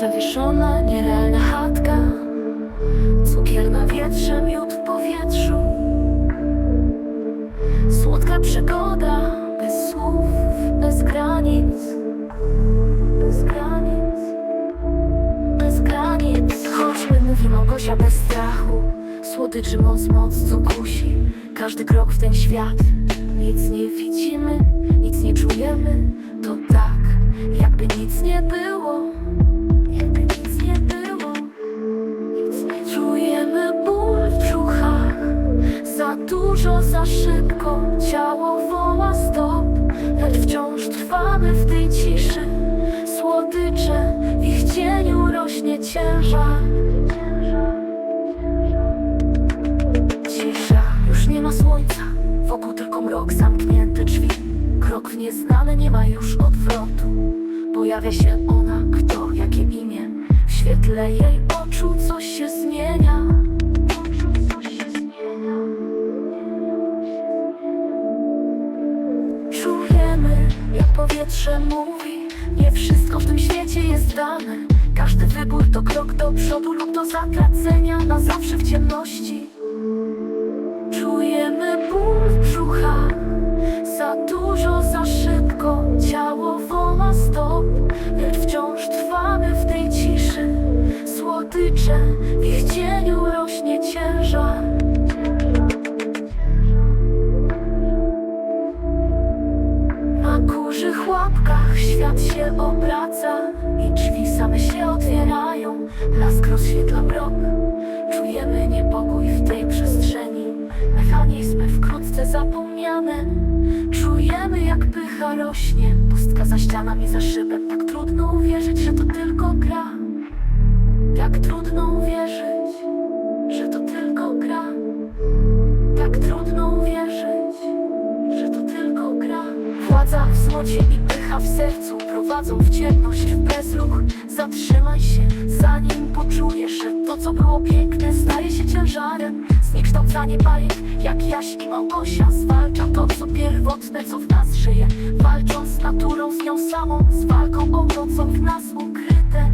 zawieszona, nierealna chatka. Cukier na wietrze, miód w powietrzu. Słodka przygoda, bez słów, bez granic. Bez granic, bez granic. Chodźmy, mówi Małgosia bez strachu. Słodyczy moc, moc, co kusi Każdy krok w ten świat. Nic nie widzimy, nic nie czujemy. To tak, jakby nic nie było dużo, za szybko. Ciało woła stop Lecz wciąż trwamy w tej ciszy. Słodycze, w ich cieniu rośnie ciężar. Cisza, już nie ma słońca. Wokół tylko mrok, zamknięte drzwi. Krok w nieznane, nie ma już odwrotu. Pojawia się ona, kto, jakie imię. W świetle jej oczu coś się zmienia Czujemy, jak powietrze mówi. Nie wszystko w tym świecie jest dane. Każdy wybór to krok do przodu lub do zatracenia. Na zawsze w ciemności. Czujemy ból w brzuchach. Za dużo, za szybko. Ciało woła stop. Lecz wciąż trwamy w tej ciszy. Słodycze, w ich cieniu rośnie ciężar świat się obraca I drzwi same się otwierają. Blask rozświetla mrok. Czujemy niepokój w tej przestrzeni. Mechanizmy wkrótce zapomniane. Czujemy jak pycha rośnie. Pustka za ścianami, za szybem. Tak trudno uwierzyć, że to tylko gra. Tak trudno uwierzyć, że to tylko gra. Tak trudno uwierzyć, że to tylko gra. Władza w złocie i pycha w sercu Prowadzą w ciemność, w bezruch Zatrzymaj się, zanim poczujesz Że to co było piękne staje się ciężarem. Zniekształcanie bajek, jak Jaś i Małgosia Zwalcza to co pierwotne, co w nas żyje. Walcząc z naturą, z nią samą Z walką o to, co w nas ukryte